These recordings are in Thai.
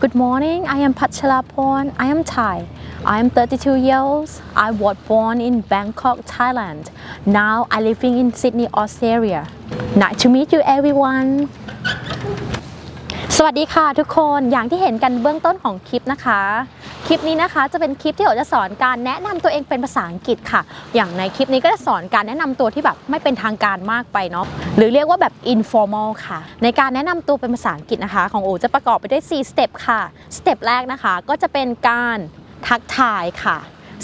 Good morning. I am Pachalapon. I am Thai. I am 32 years. I was born in Bangkok, Thailand. Now I living in Sydney, Australia. Nice to meet you, everyone. สวัสดีค่ะทุกคนอย่างที่เห็นกันเบื้องต้นของคลิปนะคะ คลิปนี้นะคะจะเป็นคลิปที่เราจะสอนการแนะนำตัวเองเป็นภาษาอังกฤษค่ะ อย่างในคลิปนี้ก็จะสอนการแนะนำตัวที่แบบไม่เป็นทางการมากไปเนาะหรือเรียกว่าแบบ informal ค่ะ ในการแนะนำตัวเป็นภาษาอังกฤษนะคะ ของโอจะประกอบไปด้วย4สเต็ปค่ะสเต็ปแรกนะคะ ก็จะเป็นการทักทายค่ะ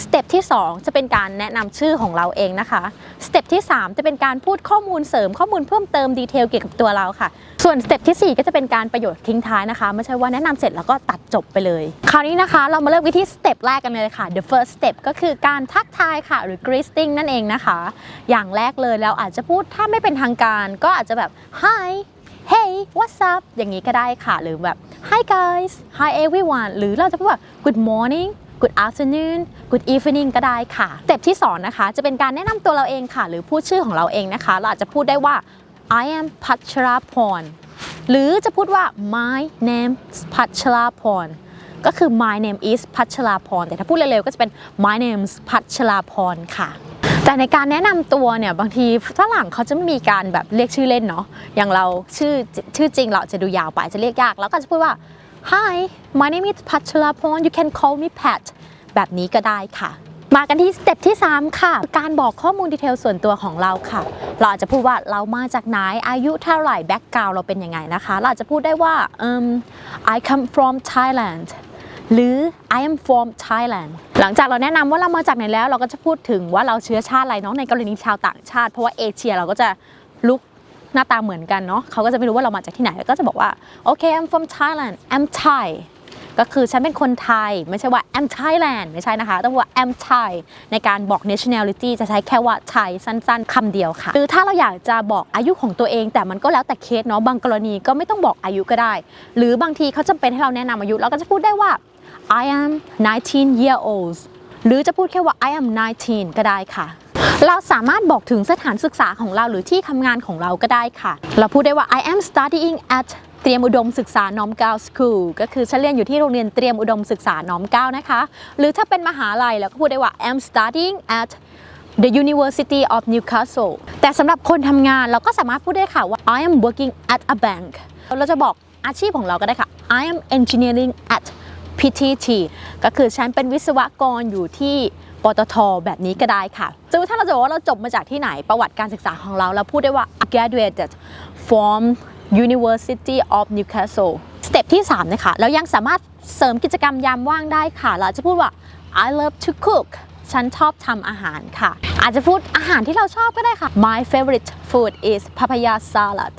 สเต็ปที่ 2 จะเป็นการแนะนำชื่อของเราเองนะคะสเต็ปที่ 3 จะเป็นการพูดข้อมูลเสริมข้อมูลเพิ่มเติมดีเทลเกี่ยวกับตัวเราค่ะ ส่วนสเต็ปทีสี่4 ก็จะเป็นการประโยชน์ทิ้งท้ายนะคะ ไม่ใช่ว่าแนะนำเสร็จแล้วก็ตัดจบไปเลย คราวนี้นะคะเรามาเริ่มกันที่สเต็ปแรกกันเลยค่ะ the first step ก็คือการทักทายค่ะ หรือ greeting นั่นเองนะคะ อย่างแรกเลยเราอาจจะพูดถ้าไม่เป็นทางการ ก็อาจจะแบบ hi hey what's up อย่างนี้ก็ได้ค่ะ หรือแบบ hi guys hi everyone หรือเราจะพูดว่า good morning good afternoon good evening ก็ได้ค่ะสเต็ปที่สองนะคะจะเป็นการแนะนำตัวเราเองค่ะ หรือพูดชื่อของเราเองนะคะ เราอาจจะพูดได้ว่า I am Pacharapon หรือจะพูดว่า my name is Pacharapon ก็คือ my name is พัชราพรแต่ถ้าพูดเร็วๆก็จะเป็น my name is พัชราพรค่ะแต่ในการแนะนำตัวเนี่ยบางทีฝรั่งเขาจะไม่มีการแบบเรียกชื่อเล่นเนาะอย่างเราชื่อชื่อจริงเราจะดูยาวไปจะเรียกยาก แล้วก็จะพูดว่า hi my name is พัชราพร you can call me Pat แบบนี้ก็ได้ค่ะ มากันที่สเต็ปที่ 3 ค่ะ การบอกข้อมูลดีเทลส่วนตัวของเราค่ะ เราอาจจะพูดว่าเรามาจากไหน อายุเท่าไหร่ แบ็กกราวเราเป็นยังไงนะคะ เราอาจจะพูดได้ว่า um, I come from Thailand หรือ I am from Thailand หลังจากเราแนะนำว่าเรามาจากไหนแล้ว เราก็จะพูดถึงว่าเราเชื้อชาติอะไรเนาะในกรณีชาวต่างชาติ เพราะว่าเอเชียเราก็จะลุก น้าตาเหมือนกันเนาะเขาก็จะไม่รู้ว่าเรามาจากที่ไหนแล้วก็จะบอกว่าโอเค I'm from Thailand I'm Thai ก็คือฉันเป็นคนไทย ไม่ใช่ว่า I'm Thailand ไม่ใช่นะคะ ต้องว่า I'm Thai ในการบอก nationality จะใช้แค่ว่าไทยสั้นๆคำเดียวค่ะ หรือถ้าเราอยากจะบอกอายุของตัวเอง แต่มันก็แล้วแต่เคสเนาะบางกรณีก็ไม่ต้องบอกอายุก็ได้ หรือบางทีเขาจำเป็นให้เราแนะนำอายุ เราก็จะพูดได้ว่า I am 19 year old หรือจะพูดแค่ว่า I am 19 ก็ได้ค่ะ เราสามารถบอกถึงสถานศึกษาของเราหรือที่ทำงานของเราก็ได้ค่ะ เราพูดได้ว่า I am studying at เตรียมอุดมศึกษาน้อมเก้า school ก็คือฉันเรียนอยู่ที่โรงเรียนเตรียมอุดมศึกษาน้อมเก้านะคะ หรือถ้าเป็นมหาลัยเราก็พูดได้ว่า I'm studying at the University of Newcastle แต่สำหรับคนทำงานเราก็สามารถพูดได้ค่ะว่า I am working at a bank เราจะบอกอาชีพของเราก็ได้ค่ะ I am engineering at PTT ก็คือฉันเป็นวิศวกรอยู่ที่ปตทแบบนี้ก็ได้ค่ะสมมติถ้าเราจะบอกว่าเราจบมาจากที่ไหนประวัติการศึกษาของเราเราพูดได้ว่า graduated from University of Newcastle สเต็ปที่ 3 นะคะ เรายังสามารถเสริมกิจกรรมยามว่างได้ค่ะ เราจะพูดว่า I love to cook ฉันชอบทำอาหารค่ะ อาจจะพูดอาหารที่เราชอบก็ได้ค่ะ My favorite food is papaya salad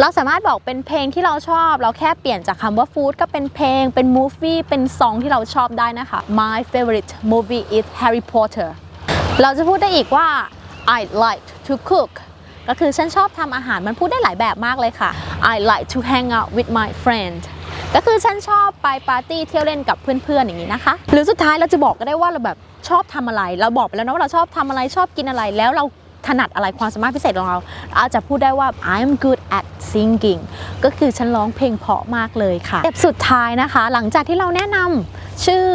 เราสามารถบอกเป็นเพลงที่เราชอบ เราแค่เปลี่ยนจากคำว่าฟู้ดก็เป็นเพลง เป็นมูฟวี่เป็นซองที่เราชอบได้นะคะ My favorite movie is Harry Potter เราจะพูดได้อีกว่า I like to cook ก็คือฉันชอบทำอาหารมันพูดได้หลายแบบมากเลยค่ะ I like to hang out with my friend ก็คือฉันชอบไปปาร์ตี้เที่ยวเล่นกับเพื่อนๆอย่างนี้นะคะ หรือสุดท้ายเราจะบอกก็ได้ว่าเราแบบชอบทำอะไร เราบอกไปแล้วนะว่าเราชอบทำอะไรชอบกินอะไรแล้วเรา ถนัดอะไรความสามารถพิเศษของเราอาจจะพูดได้ว่า I'm good at singing ก็คือฉันร้องเพลงเพราะมากเลยค่ะเต็ปสุดท้ายนะคะ หลังจากที่เราแนะนำชื่อ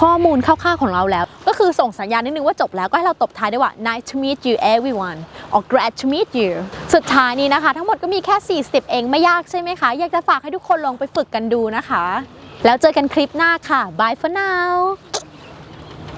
ข้อมูลคร่าวๆของเราแล้ว ก็คือส่งสัญญาณนิดนึงว่าจบแล้วก็ให้เราตบท้ายได้ว่า nice to meet you everyone or glad to meet you สุดท้ายนี้นะคะ ทั้งหมดก็มีแค่ 40 เองไม่ยากใช่ไหมคะ อยากจะฝากให้ทุกคนลองไปฝึกกันดูนะคะ แล้วเจอกันคลิปหน้าค่ะ bye for now